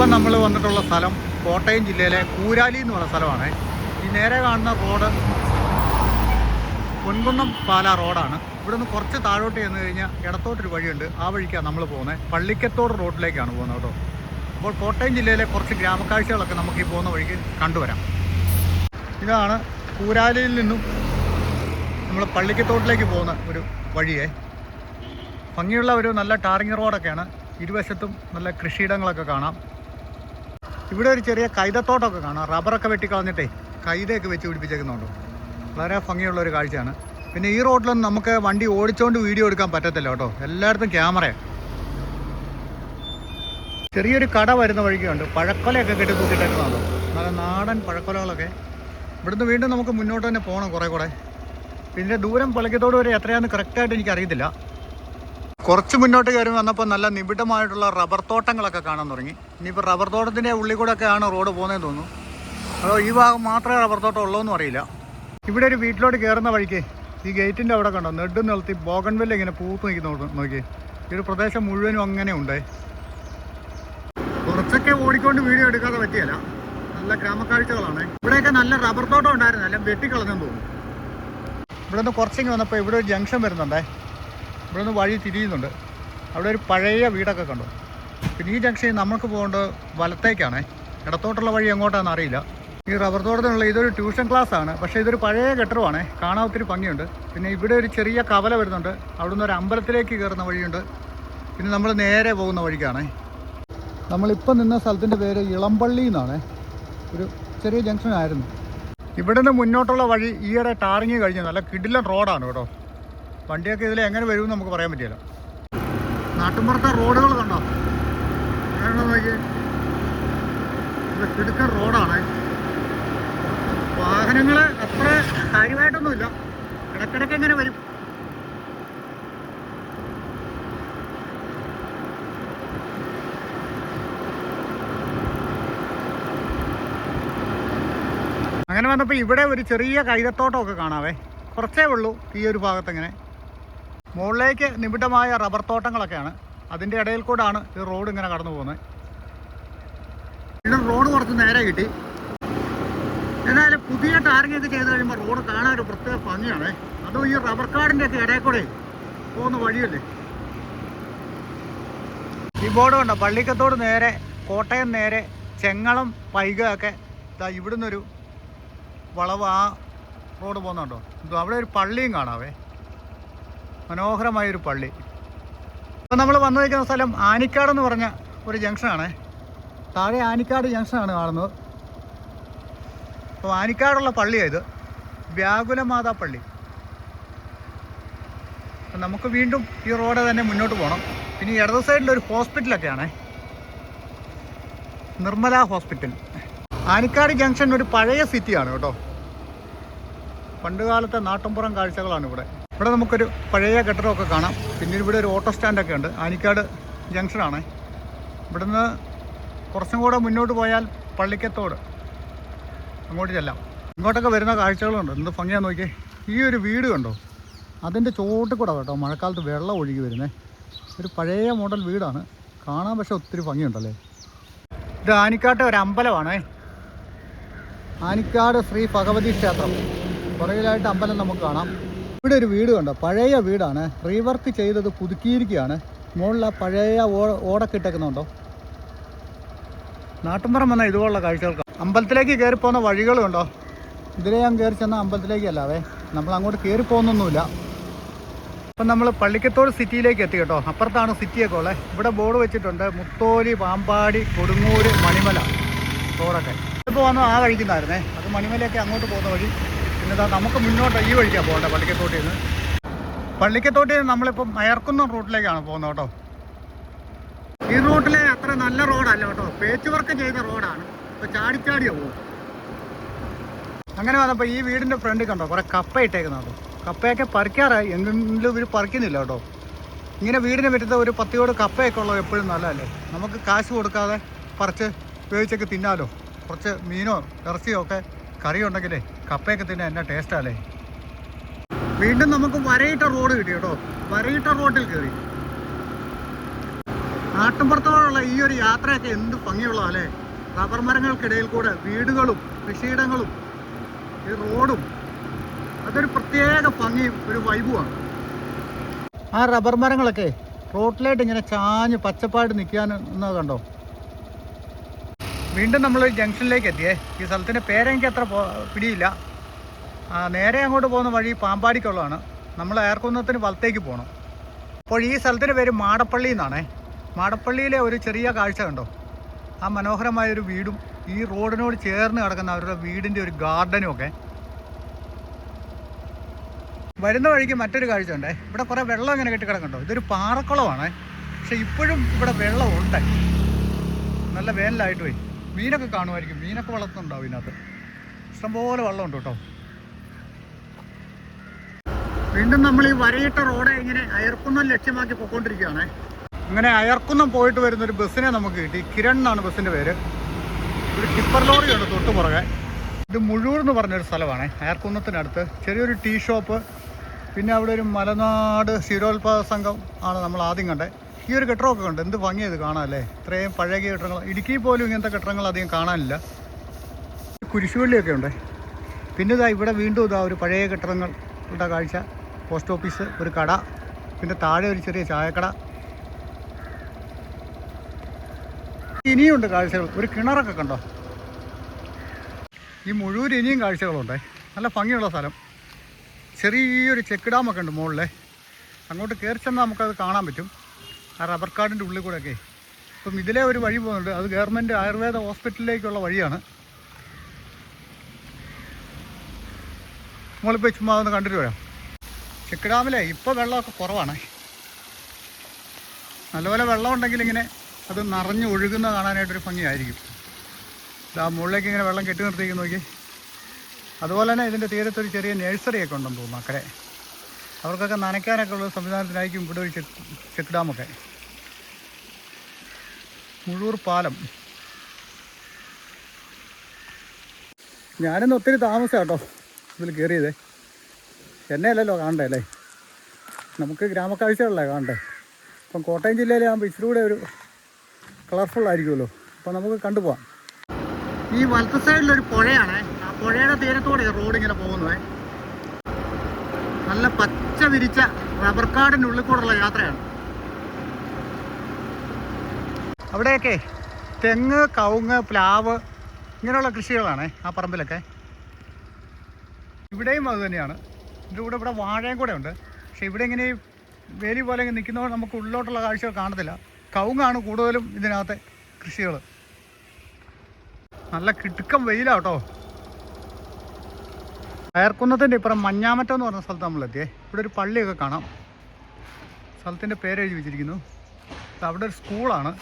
ഇപ്പം നമ്മൾ വന്നിട്ടുള്ള സ്ഥലം കോട്ടയം ജില്ലയിലെ കൂരാലി എന്ന് പറയുന്ന സ്ഥലമാണ്. ഈ നേരെ കാണുന്ന റോഡ് പൊൻകുന്നം പാല റോഡാണ്. ഇവിടെ നിന്ന് കുറച്ച് താഴോട്ട് ചെന്ന് കഴിഞ്ഞാൽ ഇടത്തോട്ടൊരു വഴിയുണ്ട്. ആ വഴിക്കാണ് നമ്മൾ പോകുന്നത് പള്ളിക്കത്തോട് റോഡിലേക്കാണ് പോകുന്നത് കേട്ടോ. അപ്പോൾ കോട്ടയം ജില്ലയിലെ കുറച്ച് ഗ്രാമക്കാഴ്ചകളൊക്കെ നമുക്ക് ഈ പോകുന്ന വഴിക്ക് കണ്ടുവരാം. ഇതാണ് കൂരാലിയിൽ നിന്നും നമ്മൾ പള്ളിക്കത്തോട്ടിലേക്ക് പോകുന്ന ഒരു വഴിയെ. ഭംഗിയുള്ള ഒരു നല്ല ടാറിങ് റോഡൊക്കെയാണ്. ഇരുവശത്തും നല്ല കൃഷിയിടങ്ങളൊക്കെ കാണാം. ഇവിടെ ഒരു ചെറിയ കൈതത്തോട്ടമൊക്കെ കാണാം. റബ്ബറൊക്കെ വെട്ടിക്കളഞ്ഞിട്ടേ കൈതയൊക്കെ വെച്ച് പിടിപ്പിച്ചേക്കുന്നുണ്ട് വളരെ ഭംഗിയുള്ള ഒരു കാഴ്ചയാണ്. പിന്നെ ഈ റോഡിലൊന്നും നമുക്ക് വണ്ടി ഓടിച്ചുകൊണ്ട് വീഡിയോ എടുക്കാൻ പറ്റത്തില്ല കേട്ടോ. എല്ലായിടത്തും ക്യാമറ ചെറിയൊരു കട വരുന്ന വഴിക്കുണ്ട്. പഴക്കൊലയൊക്കെ കെട്ടി തൂക്കിട്ടേക്കുന്നതാണോ നല്ല നാടൻ പഴക്കൊലകളൊക്കെ. ഇവിടുന്ന് വീണ്ടും നമുക്ക് മുന്നോട്ട് തന്നെ പോകണം കുറേ കൂടെ. പിന്നെ ദൂരം പളക്കത്തോട് വരെ എത്രയാണെന്ന് കറക്റ്റായിട്ട് എനിക്ക് അറിയത്തില്ല കുറച്ച് മുന്നോട്ട് കയറി വന്നപ്പോൾ നല്ല നിബിഡമായിട്ടുള്ള റബ്ബർ തോട്ടങ്ങളൊക്കെ കാണാൻ തുടങ്ങി. ഇനിയിപ്പോൾ റബ്ബർ തോട്ടത്തിന്റെ ഉള്ളിൽ ഒക്കെയാണ് റോഡ് പോകുന്നതെന്ന് തോന്നുന്നു. അതോ ഈ ഭാഗം മാത്രമേ റബ്ബർ തോട്ടം ഉള്ളൂന്നും അറിയില്ല. ഇവിടെ ഒരു വീട്ടിലോട്ട് കയറുന്ന വഴിക്ക് ഈ ഗേറ്റിന്റെ അവിടെ കണ്ടോ? നെഡ് നിർത്തി ബോഗൺവെല്ല ഇങ്ങനെ പൂത്ത് നിൽക്കുന്ന നോക്കി ഈ ഒരു പ്രദേശം മുഴുവനും അങ്ങനെ ഉണ്ട്. കുറച്ചൊക്കെ ഓടിക്കൊണ്ട് വീഡിയോ എടുക്കാതെ പറ്റിയല്ല. നല്ല ഗ്രാമക്കാഴ്ചകളാണ്. ഇവിടെയൊക്കെ നല്ല റബ്ബർ തോട്ടം ഉണ്ടായിരുന്നു എല്ലാം വെട്ടിക്കളഞ്ഞെന്ന് തോന്നുന്നു. ഇവിടെ നിന്ന് കുറച്ചെങ്കിൽ വന്നപ്പോൾ ഇവിടെ ഒരു ജംഗ്ഷൻ വരുന്നുണ്ടേ. ഇവിടെ നിന്ന് വഴി തിരിയുന്നുണ്ട്. അവിടെ ഒരു പഴയ വീടൊക്കെ കണ്ടു. പിന്നെ ഈ ജംഗ്ഷൻ നമുക്ക് പോകേണ്ടത് വലത്തേക്കാണേ. ഇടത്തോട്ടുള്ള വഴി എങ്ങോട്ടാണെന്ന് അറിയില്ല. ഈ റബ്ബർ തോട്ടത്തിനുള്ള ഇതൊരു ട്യൂഷൻ ക്ലാസ് ആണ് പക്ഷേ ഇതൊരു പഴയ കെട്ടിടമാണേ. കാണാൻ ഒത്തിരി ഭംഗിയുണ്ട്. പിന്നെ ഇവിടെ ഒരു ചെറിയ കവല വരുന്നുണ്ട്. അവിടെ നിന്ന് ഒരു അമ്പലത്തിലേക്ക് കയറുന്ന വഴിയുണ്ട്. പിന്നെ നമ്മൾ നേരെ പോകുന്ന വഴിക്കാണേ. നമ്മളിപ്പോൾ നിന്ന സ്ഥലത്തിന്റെ പേര് ഇളമ്പള്ളി എന്നാണ്. ഒരു ചെറിയ ജംഗ്ഷൻ ആയിരുന്നു ഇവിടെ നിന്ന് മുന്നോട്ടുള്ള വഴി ഈയിടെ ടാറിങ് കഴിഞ്ഞു നല്ല കിടിലൻ റോഡാണ് കേട്ടോ. വണ്ടിയൊക്കെ ഇതിൽ എങ്ങനെ വരുമെന്ന് നമുക്ക് പറയാൻ പറ്റില്ല നാട്ടുമ്പുറത്തെ റോഡുകൾ കണ്ടോ? ഇത് കിടുക്കൻ റോഡാണ്. വാഹനങ്ങൾ അത്ര കാര്യമായിട്ടൊന്നുമില്ല. ഇടയ്ക്കിടയ്ക്ക് എങ്ങനെ വരും. അങ്ങനെ വന്നപ്പോൾ ഇവിടെ ഒരു ചെറിയ കൈതത്തോട്ടമൊക്കെ കാണാവേ. കുറച്ചേ ഉള്ളൂ ഈ ഒരു ഭാഗത്ത് ഭാഗത്തെങ്ങനെ മുകളിലേക്ക് നിബിഡമായ റബ്ബർ തോട്ടങ്ങളൊക്കെയാണ്. അതിന്റെ ഇടയിൽ കൂടാണ് ഈ റോഡ് ഇങ്ങനെ കടന്നു പോകുന്നത്. വീണ്ടും റോഡ് കുറച്ച് നേരെ കിട്ടി. എന്നാലും പുതിയ ടാറിംഗ് ഇത് ചെയ്ത് കഴിയുമ്പോൾ റോഡ് കാണാൻ ഒരു പ്രത്യേക ഭംഗിയാണ്. അതും ഈ റബ്ബർ കാടിന്റെ ഒക്കെ ഇടയിൽ കൂടെ പോകുന്ന വഴിയല്ലേ? ഈ ബോർഡ് കണ്ടോ? പള്ളിക്കത്തോട് നേരെ കോട്ടയം നേരെ ചെങ്ങളം പൈക ഒക്കെ ഇതാ ഇവിടുന്നൊരു വളവ് ആ റോഡ് പോകുന്നുണ്ടോ? അവിടെ ഒരു പള്ളിയും കാണാവേ. മനോഹരമായൊരു പള്ളി. അപ്പോൾ നമ്മൾ വന്നു നിൽക്കുന്ന സ്ഥലം ആനിക്കാടെന്ന് പറഞ്ഞ ഒരു ജംഗ്ഷനാണ്. താഴെ ആനിക്കാട് ജംഗ്ഷനാണ് കാണുന്നത്. അപ്പോൾ ആനിക്കാടുള്ള പള്ളിയാണ് ഇത്. വ്യാകുലമാതാ പള്ളി. നമുക്ക് വീണ്ടും ഈ റോഡ് തന്നെ മുന്നോട്ട് പോകണം പിന്നെ ഇടത് സൈഡിൽ ഒരു ഹോസ്പിറ്റലൊക്കെയാണ്. നിർമ്മല ഹോസ്പിറ്റൽ. ആനിക്കാട് ജംഗ്ഷൻ ഒരു പഴയ സിറ്റിയാണ് കേട്ടോ. പണ്ടുകാലത്തെ നാട്ടുംപുറം കാഴ്ചകളാണ് ഇവിടെ. ഇവിടെ നമുക്കൊരു പഴയ കെട്ടിടമൊക്കെ കാണാം. പിന്നെ ഇവിടെ ഒരു ഓട്ടോ സ്റ്റാൻഡൊക്കെ ഉണ്ട്. ആനിക്കാട് ജംഗ്ഷനാണ്. ഇവിടുന്ന് കുറച്ചും കൂടെ മുന്നോട്ട് പോയാൽ പള്ളിക്കത്തോട് അങ്ങോട്ട് ചെല്ലാം. ഇങ്ങോട്ടൊക്കെ വരുന്ന കാഴ്ചകളുണ്ട്. എന്ത് ഭംഗിയാന്ന് നോക്കിയേ. ഈ ഒരു വീട് കണ്ടോ? അതിന്റെ ചോട്ടിൽ കൂടെ കേട്ടോ മഴക്കാലത്ത് വെള്ളം ഒഴുകി വരുന്നത് ഒരു പഴയ മോഡൽ വീടാണ്. കാണാൻ പക്ഷെ ഒത്തിരി ഭംഗിയുണ്ടല്ലേ? ഇത് ആനിക്കാട്ടെ ഒരു അമ്പലമാണേ. ആനിക്കാട് ശ്രീ ഭഗവതി ക്ഷേത്രം. പുറകിലായിട്ട് അമ്പലം നമുക്ക് കാണാം. ഇവിടെ ഒരു വീട് കണ്ടോ? പഴയ വീടാണ്. റീവർക്ക് ചെയ്തത് പുതുക്കിയിരിക്കുകയാണ്. മുകളിൽ ആ പഴയ ഓടൊക്കെ ഇട്ടേക്കുന്നുണ്ടോ? നാട്ടുമ്പുറം വന്ന ഇതുപോലുള്ള കാഴ്ചകൾക്ക്. അമ്പലത്തിലേക്ക് കയറി പോകുന്ന വഴികളുണ്ടോ? ഇതിലെ ഞാൻ കയറി ചെന്ന അമ്പലത്തിലേക്ക് അല്ലാവേ നമ്മൾ അങ്ങോട്ട് കയറി പോകുന്നൊന്നുമില്ല. അപ്പം നമ്മൾ പള്ളിക്കത്തോട് സിറ്റിയിലേക്ക് എത്തി കേട്ടോ. അപ്പുറത്താണ് സിറ്റിയൊക്കെ ഉള്ളത്. ഇവിടെ ബോർഡ് വെച്ചിട്ടുണ്ട്. മുത്തോലി പാമ്പാടി കൊടുങ്ങൂര് മണിമല. റോഡൊക്കെ ഇപ്പോൾ വന്നു ആ കഴിക്കുന്നതായിരുന്നേ അത് മണിമലയൊക്കെ അങ്ങോട്ട് പോകുന്ന വഴി. ഇതാ നമുക്ക് മുന്നോട്ട് ഈ വഴിക്കാണ് പോകേണ്ടത് പള്ളിക്കത്തോട്ടിൽ നിന്ന്. പള്ളിക്കത്തോട്ടിൽ നിന്ന് നമ്മളിപ്പോൾ മയർക്കുന്ന റൂട്ടിലേക്കാണ് പോകുന്നത് കേട്ടോ. ഈ റൂട്ടിലെ അത്ര നല്ല റോഡല്ല കേട്ടോ. പേച്ച് വർക്ക് ചെയ്ത റോഡാണ്. ഇപ്പോൾ ചാടിച്ചാടിയോ പോകും അങ്ങനെ വന്നപ്പോൾ ഈ വീടിന്റെ ഫ്രണ്ടിൽ കണ്ടോ? കുറേ കപ്പ ഇട്ടേക്കുന്നുണ്ടോ കപ്പയൊക്കെ പറിക്കാറായി എന്തെങ്കിലും ഇവർ പറിക്കുന്നില്ല കേട്ടോ. ഇങ്ങനെ വീടിന് പറ്റുന്ന ഒരു പത്തിയോട് കപ്പയൊക്കെ ഉള്ളത് എപ്പോഴും നല്ലതല്ലേ? നമുക്ക് കാശ് കൊടുക്കാതെ പറിച്ച് ഉപയോഗിച്ചൊക്കെ തിന്നാലോ? കുറച്ച് മീനോ ഇറച്ചിയോ ഒക്കെ കറി ഉണ്ടെങ്കിലേ കപ്പയൊക്കെ തന്നെ എന്നാ ടേസ്റ്റാല്ലേ വീണ്ടും നമുക്ക് വരയിട്ട റോഡ് കിട്ടി കേട്ടോ. വരയിട്ട റോഡിൽ കയറി നാട്ടുമ്പുറത്തോടുള്ള ഈ ഒരു യാത്രയൊക്കെ എന്ത് ഭംഗിയുള്ള അല്ലേ? റബ്ബർ മരങ്ങൾക്കിടയിൽ കൂടെ വീടുകളും കൃഷിയിടങ്ങളും ഈ റോഡും അതൊരു പ്രത്യേക ഭംഗിയും ഒരു വൈബുമാണ് ആ റബ്ബർ മരങ്ങളൊക്കെ റോട്ടിലായിട്ട് ഇങ്ങനെ ചാഞ്ഞ് പച്ചപ്പായിട്ട് നിൽക്കാൻ കണ്ടോ? വീണ്ടും നമ്മൾ ജംഗ്ഷനിലേക്ക് എത്തിയേ. ഈ സ്ഥലത്തിന്റെ പേരെനിക്ക് അത്ര പിടിയില്ല. നേരെ അങ്ങോട്ട് പോകുന്ന വഴി പാമ്പാടിക്കുള്ളതാണ്. നമ്മൾ ഏർക്കുന്നത്തിന് വലത്തേക്ക് പോകണം അപ്പോൾ ഈ സ്ഥലത്തിന്റെ പേര് മാടപ്പള്ളി എന്നാണേ. മാടപ്പള്ളിയിലെ ഒരു ചെറിയ കാഴ്ച കണ്ടോ? ആ മനോഹരമായ ഒരു വീടും ഈ റോഡിനോട് ചേർന്ന് കിടക്കുന്ന അവരുടെ വീടിന്റെ ഒരു ഗാർഡനും ഒക്കെ. വരുന്ന വഴിക്ക് മറ്റൊരു കാഴ്ച ഉണ്ടേ ഇവിടെ കുറേ വെള്ളം ഇങ്ങനെ കെട്ടിക്കിടക്കുന്നുണ്ടോ? ഇതൊരു പാറക്കുളമാണ്. പക്ഷെ ഇപ്പോഴും ഇവിടെ വെള്ളമുണ്ട്. നല്ല വേനലായിട്ട് പോയി മീനൊക്കെ കാണുമായിരിക്കും. മീനൊക്കെ വളർത്തുന്നുണ്ടാവും ഇതിനകത്ത്. ഇഷ്ടംപോലെ വെള്ളമുണ്ട് കേട്ടോ. വീണ്ടും നമ്മൾ ഈ വരയിട്ട റോഡ് ഇങ്ങനെ അയർക്കുന്നം ലക്ഷ്യമാക്കി പോയിക്കൊണ്ടിരിക്കുകയാണ് ഇങ്ങനെ അയർക്കുന്നം പോയിട്ട് വരുന്ന ഒരു ബസ്സിനെ നമുക്ക് കിട്ടി. കിരൺ എന്നാണ് ബസ്സിന്റെ പേര്. ഒരു ടിപ്പർ ലോറിയുണ്ട് തൊട്ട് പുറകെ. ഇത് മുഴൂർ എന്ന് പറഞ്ഞൊരു സ്ഥലമാണ്. അയർക്കുന്നത്തിനടുത്ത് ചെറിയൊരു ടീ ഷോപ്പ്. പിന്നെ അവിടെ ഒരു മലനാട് ക്ഷീരോത്പാദ സംഘം ആണ് നമ്മൾ ആദ്യം കണ്ടത്. ഈ ഒരു കെട്ടിടമൊക്കെ ഉണ്ട് എന്ത് ഭംഗിയത് കാണാമല്ലേ ഇത്രയും പഴയ കെട്ടിടങ്ങൾ. ഇടുക്കി പോലും ഇങ്ങനത്തെ കെട്ടിടങ്ങൾ അധികം കാണാനില്ല. കുരിശുപള്ളിയൊക്കെ ഉണ്ട്. പിന്നെ ഇതാ ഇവിടെ വീണ്ടും ഇതാ ഒരു പഴയ കെട്ടിടങ്ങളുടെ കാഴ്ച. പോസ്റ്റ് ഓഫീസ് ഒരു കട പിന്നെ താഴെ ഒരു ചെറിയ ചായക്കട. ഇനിയുണ്ട് കാഴ്ചകൾ. ഒരു കിണറൊക്കെ കണ്ടോ? ഈ മുഴുവൻ ഇനിയും കാഴ്ചകളുണ്ട്. നല്ല ഭംഗിയുള്ള സ്ഥലം. ചെറിയൊരു ചെക്ക് ഡാമൊക്കെ ഉണ്ട് മുകളിലെ അങ്ങോട്ട് കയറി ചെന്നാൽ നമുക്കത് കാണാൻ പറ്റും. ആ റബ്ബർ കാർഡിന്റെ ഉള്ളിൽ കൂടെയൊക്കെ. അപ്പം ഇതിലെ ഒരു വഴി പോകുന്നുണ്ട്. അത് ഗവൺമെന്റ് ആയുർവേദ ഹോസ്പിറ്റലിലേക്കുള്ള വഴിയാണ്. നമ്മളിപ്പോൾ ചുമ്മാ ഒന്ന് കണ്ടിട്ട് വരാം. ചെക്ക് ഡാമിലെ ഇപ്പോൾ വെള്ളമൊക്കെ കുറവാണ്. നല്ലപോലെ വെള്ളം ഉണ്ടെങ്കിൽ ഇങ്ങനെ അത് നിറഞ്ഞ് ഒഴുകുന്ന കാണാനായിട്ടൊരു ഭംഗിയായിരിക്കും. ഇതാ മുകളിലേക്ക് ഇങ്ങനെ വെള്ളം കെട്ടി നിർത്തിയിരിക്കുന്നു നോക്കി അതുപോലെ തന്നെ ഇതിന്റെ തീരത്തൊരു ചെറിയ നഴ്സറിയൊക്കെ ഉണ്ടെന്ന് തോന്നുന്നു അക്കരെ. അവർക്കൊക്കെ നനയ്ക്കാനൊക്കെ ഉള്ള സംവിധാനത്തിനായിരിക്കും ഇവിടെ ഒരു ചെക്ക് ചെക്ക് ഡാമൊക്കെ. മുഴൂർ പാലം. ഞാനിന്ന് ഒത്തിരി താമസം കേട്ടോ ഇതിൽ കയറിയതേ എന്നെ അല്ലല്ലോ കാണണ്ടേ അല്ലേ? നമുക്ക് ഗ്രാമക്കാഴ്ചകളല്ലേ കാണണ്ടേ. ഇപ്പം കോട്ടയം ജില്ലയിലാകുമ്പോൾ ഇച്ചിരി കൂടെ ഒരു കളർഫുൾ ആയിരിക്കുമല്ലോ. അപ്പോൾ നമുക്ക് കണ്ടുപോകാം ഈ വലത്ത് സൈഡിലൊരു പുഴയാണ്. ആ പുഴയുടെ തീരത്തോടെ റോഡ് ഇങ്ങനെ പോകുന്നത്. നല്ല പച്ച വിരിച്ച റബ്ബർ കാടിനുള്ളിൽ കൂടെയുള്ള യാത്രയാണ്. അവിടെയൊക്കെ തെങ്ങ് കവുങ്ങ് പ്ലാവ് ഇങ്ങനെയുള്ള കൃഷികളാണ് ആ പറമ്പിലൊക്കെ. ഇവിടെയും അത് തന്നെയാണ്. ഇതിന്റെ കൂടെ ഇവിടെ വാഴയും കൂടെ ഉണ്ട്. പക്ഷെ ഇവിടെ ഇങ്ങനെ വേലി പോലെ ഇങ്ങനെ നിൽക്കുന്നതുകൊണ്ട് നമുക്ക് ഉള്ളിലോട്ടുള്ള കാഴ്ചകൾ കാണത്തില്ല. കവുങ്ങാണ് കൂടുതലും ഇതിനകത്തെ കൃഷികൾ നല്ല കിടുക്കം വെയിലാട്ടോ. അയർക്കുന്നത്തിന്റെ ഇപ്പുറം മഞ്ഞാമറ്റം എന്ന് പറഞ്ഞ സ്ഥലത്ത് നമ്മളെത്തിയേ. ഇവിടെ ഒരു പള്ളിയൊക്കെ കാണാം. സ്ഥലത്തിന്റെ പേര് എഴുതി വെച്ചിരിക്കുന്നു. അവിടെ ഒരു സ്കൂളാണ്.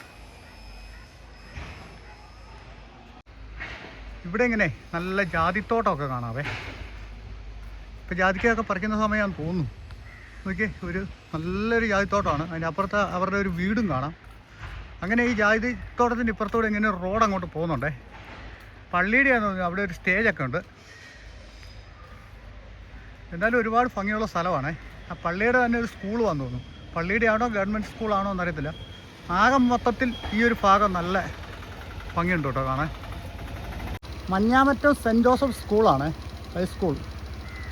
ഇവിടെ ഇങ്ങനെ നല്ല ജാതിത്തോട്ടമൊക്കെ കാണാവേ. ഇപ്പം ജാതിക്കയൊക്കെ പറിക്കുന്ന സമയമാണെന്ന് തോന്നുന്നു. നോക്കിയേ ഒരു നല്ലൊരു ജാതിത്തോട്ടമാണ്. അതിന്റെ അപ്പുറത്ത് അവരുടെ ഒരു വീടും കാണാം. അങ്ങനെ ഈ ജാതിത്തോട്ടത്തിന്റെ ഇപ്പുറത്തൂടെ ഇങ്ങനെ ഒരു റോഡ് അങ്ങോട്ട് പോകുന്നുണ്ടേ. പള്ളിയുടെയാന്ന് തോന്നുന്നു. അവിടെ ഒരു സ്റ്റേജൊക്കെ ഉണ്ട്. എന്തായാലും ഒരുപാട് ഭംഗിയുള്ള സ്ഥലമാണേ. ആ പള്ളിയുടെ തന്നെ ഒരു സ്കൂൾ വന്നു തോന്നുന്നു. പള്ളിയുടെ ആണോ ഗവൺമെന്റ് സ്കൂളാണോ എന്നറിയത്തില്ല. ആകെ മൊത്തത്തിൽ ഈ ഒരു ഭാഗം നല്ല ഭംഗിയുണ്ട് കേട്ടോ കാണാൻ. മഞ്ഞാമറ്റം സെന്റ് ജോസഫ് സ്കൂളാണ് ഹൈസ്കൂൾ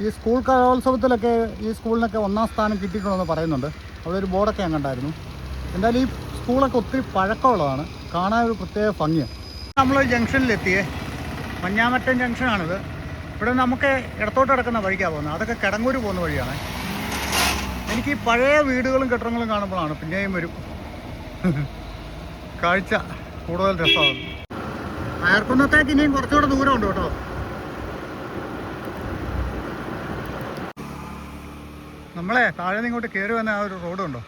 ഈ സ്കൂൾ കലോത്സവത്തിലൊക്കെ ഈ സ്കൂളിനൊക്കെ ഒന്നാം സ്ഥാനം കിട്ടിയിട്ടുണ്ടെന്ന് പറയുന്നുണ്ട്. അവിടെ ഒരു ബോർഡൊക്കെ ഞാൻ കണ്ടായിരുന്നു. എന്തായാലും ഈ സ്കൂളൊക്കെ ഒത്തിരി പഴക്കമുള്ളതാണ്. കാണാൻ ഒരു പ്രത്യേക ഭംഗിയാണ്. നമ്മൾ ജംഗ്ഷനിലെത്തിയേ മഞ്ഞാമറ്റം ജംഗ്ഷനാണിത് ഇവിടെ നമുക്ക് ഇടത്തോട്ട് കിടക്കുന്ന വഴിക്കാണ് പോകുന്നത്. അതൊക്കെ കിടങ്ങൂര് പോകുന്ന വഴിയാണ്. എനിക്ക് ഈ പഴയ വീടുകളും കെട്ടിടങ്ങളും കാണുമ്പോഴാണ് പിന്നെയും വരും കാഴ്ച കൂടുതൽ രസമാണ് അയർക്കുന്നത്തേക്ക് ഇനിയും കുറച്ചുകൂടെ ദൂരമുണ്ട് കേട്ടോ. നമ്മളെ താഴെ ഇങ്ങോട്ട് കയറി വന്ന ആ ഒരു റോഡുണ്ടോ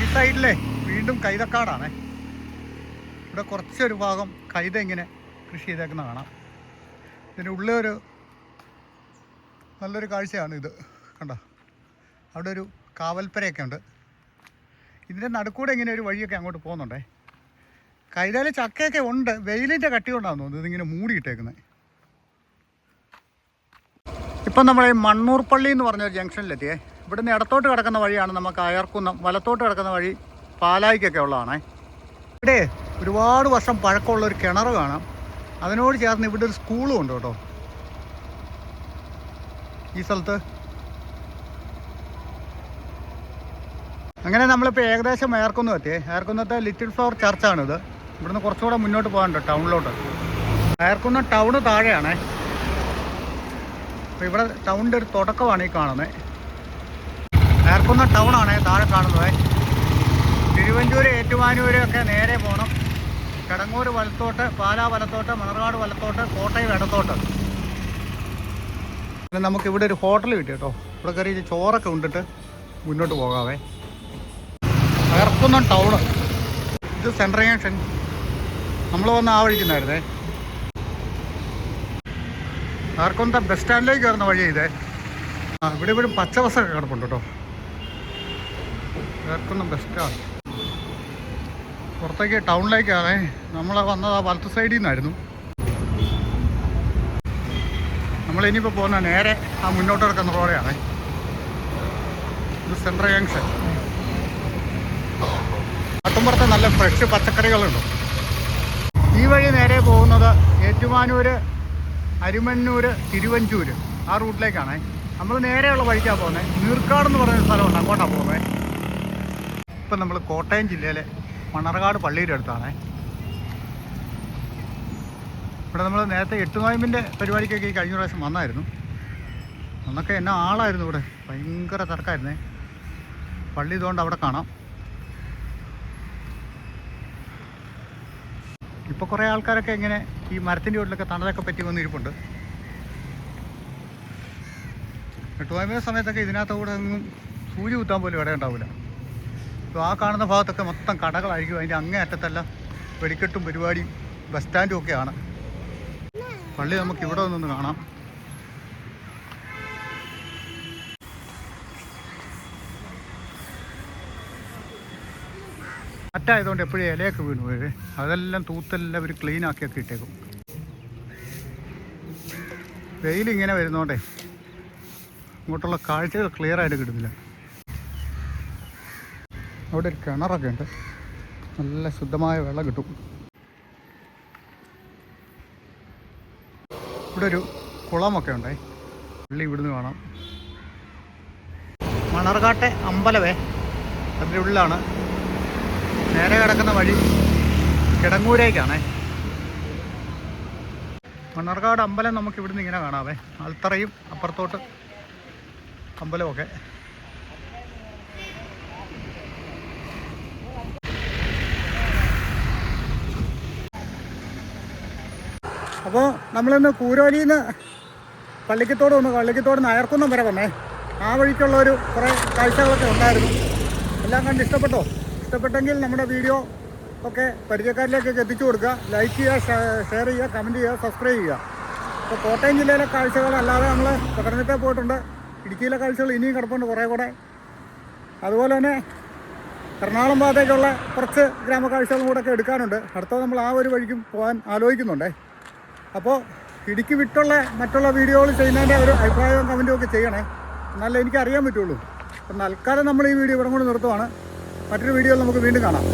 ഈ സൈഡിലെ വീണ്ടും കൈതക്കാടാണേ. ഇവിടെ കുറച്ചൊരു ഭാഗം കൈത ഇങ്ങനെ കൃഷി ചെയ്തേക്കുന്ന കാണാം ഇതിന്റെ ഉള്ളിൽ ഒരു നല്ലൊരു കാഴ്ചയാണ് ഇത്. കണ്ട? അവിടെ ഒരു കാവൽപ്പരയൊക്കെ ഉണ്ട്. ഇതിന്റെ നടുക്കൂടെ ഇങ്ങനെ ഒരു വഴിയൊക്കെ അങ്ങോട്ട് പോകുന്നുണ്ടേ. കൈതയിൽ ചക്കയൊക്കെ ഉണ്ട്. വെയിലിന്റെ കട്ടി കൊണ്ടാണെന്ന് തോന്നുന്നു ഇതിങ്ങനെ മൂടിയിട്ടേക്കുന്നത് ഇപ്പം നമ്മൾ ഈ മണ്ണൂർ പള്ളി എന്ന് പറഞ്ഞ ഒരു ജംഗ്ഷനിലെത്തിയേ. ഇവിടുന്ന് ഇടത്തോട്ട് കിടക്കുന്ന വഴിയാണ് നമുക്ക് അയർക്കുന്നം. വലത്തോട്ട് കിടക്കുന്ന വഴി പാലായിക്കൊക്കെ ഉള്ളതാണേ. ഇവിടെ ഒരുപാട് വർഷം പഴക്കമുള്ള ഒരു കിണർ കാണാം. അതിനോട് ചേർന്ന് ഇവിടെ ഒരു സ്കൂളും ഉണ്ട് കേട്ടോ. ഈ സ്ഥലത്ത്. അങ്ങനെ നമ്മളിപ്പോൾ ഏകദേശം ഏർക്കുന്നു എത്തി. ഏർക്കുന്നത്തെ ലിറ്റിൽ ഫ്ലവർ ചർച്ചാണിത് ഇവിടുന്ന് കുറച്ചുകൂടെ മുന്നോട്ട് പോകാനുണ്ട് ടൗണിലോട്ട്. ഏർക്കുന്ന ടൗണ് താഴെയാണേ. അപ്പോൾ ഇവിടെ ടൗണിന്റെ ഒരു തുടക്കമാണ് ഈ കാണുന്നത് ഏർക്കുന്ന ടൗണാണേ താഴെ കാണുന്നത്. തിരുവഞ്ചൂർ ഏറ്റുമാനൂരൊക്കെ നേരെ പോകണം കിടങ്ങൂർ വലത്തോട്ട് പാലാ വലത്തോട്ട് മണർകാട് വലത്തോട്ട് കോട്ടയം ഇടത്തോട്ട്. പിന്നെ നമുക്ക് ഇവിടെ ഒരു ഹോട്ടൽ കിട്ടി കേട്ടോ. ഇവിടെ കയറി ചോറൊക്കെ ഉണ്ടിട്ട് മുന്നോട്ട് പോകാവേ. അയർക്കുന്നം ടൗണ്. ഇത് സെൻട്രൽ ജംഗ്ഷൻ. നമ്മൾ വന്ന് ആ വഴിക്കുന്നായിരുന്നേ ബസ് സ്റ്റാൻഡിലേക്ക് കയറുന്ന വഴി ഇതേ. ആ ഇവിടെ ഇവിടെ പച്ച ബസ്സൊക്കെ കിടപ്പുണ്ട് കേട്ടോ. ആർക്കൊന്നും ബസ് സ്റ്റാൻഡ് പുറത്തേക്ക് ടൗണിലേക്കാണേ. നമ്മൾ വന്നത് ആ വലത്ത് സൈഡിൽ നിന്നായിരുന്നു നമ്മൾ ഇനിയിപ്പോൾ പോകുന്ന നേരെ ആ മുന്നോട്ട് കിടക്കുന്ന റോഡാണ്. ഇത് സെൻട്രൽ ജംഗ്ഷൻ നാട്ടുമ്പുറത്ത് നല്ല ഫ്രഷ് പച്ചക്കറികളുണ്ട്. ഈ വഴി നേരെ പോകുന്നത് ഏറ്റുമാനൂര് അരിമണ്ണൂർ തിരുവഞ്ചൂര് ആ റൂട്ടിലേക്കാണേ. നമ്മൾ നേരെയുള്ള വഴിക്കാണ് പോകുന്നത് നീർക്കാട് എന്ന് പറയുന്ന സ്ഥലമുണ്ട്. അങ്ങോട്ടാണ് പോകുന്നത് ഇപ്പം നമ്മൾ കോട്ടയം ജില്ലയിലെ മണർകാട് പള്ളിയുടെ അടുത്താണ്. ഇവിടെ നമ്മൾ നേരത്തെ എട്ട് നോയമ്പിന്റെ പരിപാടിക്കൊക്കെ ഈ കഴിഞ്ഞ പ്രാവശ്യം വന്നായിരുന്നു. അന്നൊക്കെ എന്നാ ആളായിരുന്നു ഇവിടെ. ഭയങ്കര തിരക്കായിരുന്നേ. പള്ളി ഇതുകൊണ്ട് അവിടെ കാണാം. ഇപ്പോൾ കുറേ ആൾക്കാരൊക്കെ ഇങ്ങനെ ഈ മരത്തിന്റെ വീട്ടിലൊക്കെ തണലൊക്കെ പറ്റി വന്നിരിപ്പുണ്ട്. എട്ടുവായ്മ സമയത്തൊക്കെ ഇതിനകത്ത് കൂടെ ഒന്നും സൂചി കുത്താൻ പോലും ഇപ്പോൾ ആ കാണുന്ന ഭാഗത്തൊക്കെ മൊത്തം കടകളായിരിക്കും. അതിന്റെ അങ്ങേ അറ്റത്തെല്ലാം വെടിക്കെട്ടും പരിപാടിയും ബസ് സ്റ്റാൻഡും ഒക്കെയാണ്. പള്ളി നമുക്ക് ഇവിടെ നിന്ന് കാണാം. കാറ്റായതുകൊണ്ട് എപ്പോഴും ഇലയൊക്കെ വീണു. പോയത് അതെല്ലാം തൂത്തെല്ലാം ഒരു ക്ലീൻ ആക്കിയൊക്കെ ഇട്ടേക്കും. വെയിലിങ്ങനെ വരുന്നോണ്ടേ ഇങ്ങോട്ടുള്ള കാഴ്ചകൾ ക്ലിയർ ആയിട്ട് കിട്ടുന്നില്ല. അവിടെ ഒരു കിണറൊക്കെ ഉണ്ട്. നല്ല ശുദ്ധമായ വെള്ളം കിട്ടും. ഇവിടെ ഒരു കുളമൊക്കെ ഉണ്ടേ. പള്ളി ഇവിടുന്ന് കാണാം. മണർകാട്ടെ അമ്പലവേ. അതിന്റെ ഉള്ളിലാണ്. നേരെ കിടക്കുന്ന വഴി കിടങ്ങൂരേക്കാണേ. മണർകാട് അമ്പലം നമുക്ക് ഇവിടുന്ന് ഇങ്ങനെ കാണാവേ. ആൽത്തറയും അപ്പുറത്തോട്ട് അമ്പലമൊക്കെ അപ്പോൾ നമ്മളിന്ന് കൂരോലിയിൽ നിന്ന് പള്ളിക്കത്തോട് വന്നു പള്ളിക്കത്തോട് നിന്ന് അയർക്കുന്നം വരെ വന്നേ. ആ വഴിക്കുള്ള ഒരു കുറേ കാഴ്ചകളൊക്കെ ഉണ്ടായിരുന്നു. എല്ലാം കണ്ട് ഇഷ്ടപ്പെട്ടോ? ഇഷ്ടപ്പെട്ടെങ്കിൽ നമ്മുടെ വീഡിയോ ഒക്കെ പരിചയക്കാരിലേക്കൊക്കെ എത്തിച്ചു കൊടുക്കുക. ലൈക്ക് ചെയ്യുക ഷെയർ ചെയ്യുക കമന്റ് ചെയ്യുക സബ്സ്ക്രൈബ് ചെയ്യുക. ഇപ്പോൾ കോട്ടയം ജില്ലയിലെ കാഴ്ചകളല്ലാതെ നമ്മൾ പത്തനംതിട്ട പോയിട്ടുണ്ട്. ഇടുക്കിയിലെ കാഴ്ചകൾ ഇനിയും കിടപ്പുണ്ട് കുറേ കൂടെ. അതുപോലെ തന്നെ എറണാകുളം ഭാഗത്തേക്കുള്ള കുറച്ച് ഗ്രാമക്കാഴ്ചകളും കൂടെ ഒക്കെ എടുക്കാനുണ്ട്. അടുത്തത് നമ്മൾ ആ ഒരു വഴിക്കും പോകാൻ ആലോചിക്കുന്നുണ്ടേ. അപ്പോൾ ഇടുക്കി വിട്ടുള്ള മറ്റുള്ള വീഡിയോകൾ ചെയ്യുന്നതിന്റെ ഒരു അഭിപ്രായവും കമന്റും ഒക്കെ ചെയ്യണേ. എന്നാലേ എനിക്ക് അറിയാൻ പറ്റുള്ളൂ. അപ്പം തൽക്കാലം നമ്മൾ ഈ വീഡിയോ ഇവിടെ കൊണ്ട് നിർത്തുവാണ്. മറ്റൊരു വീഡിയോയിൽ നമുക്ക് വീണ്ടും കാണാം.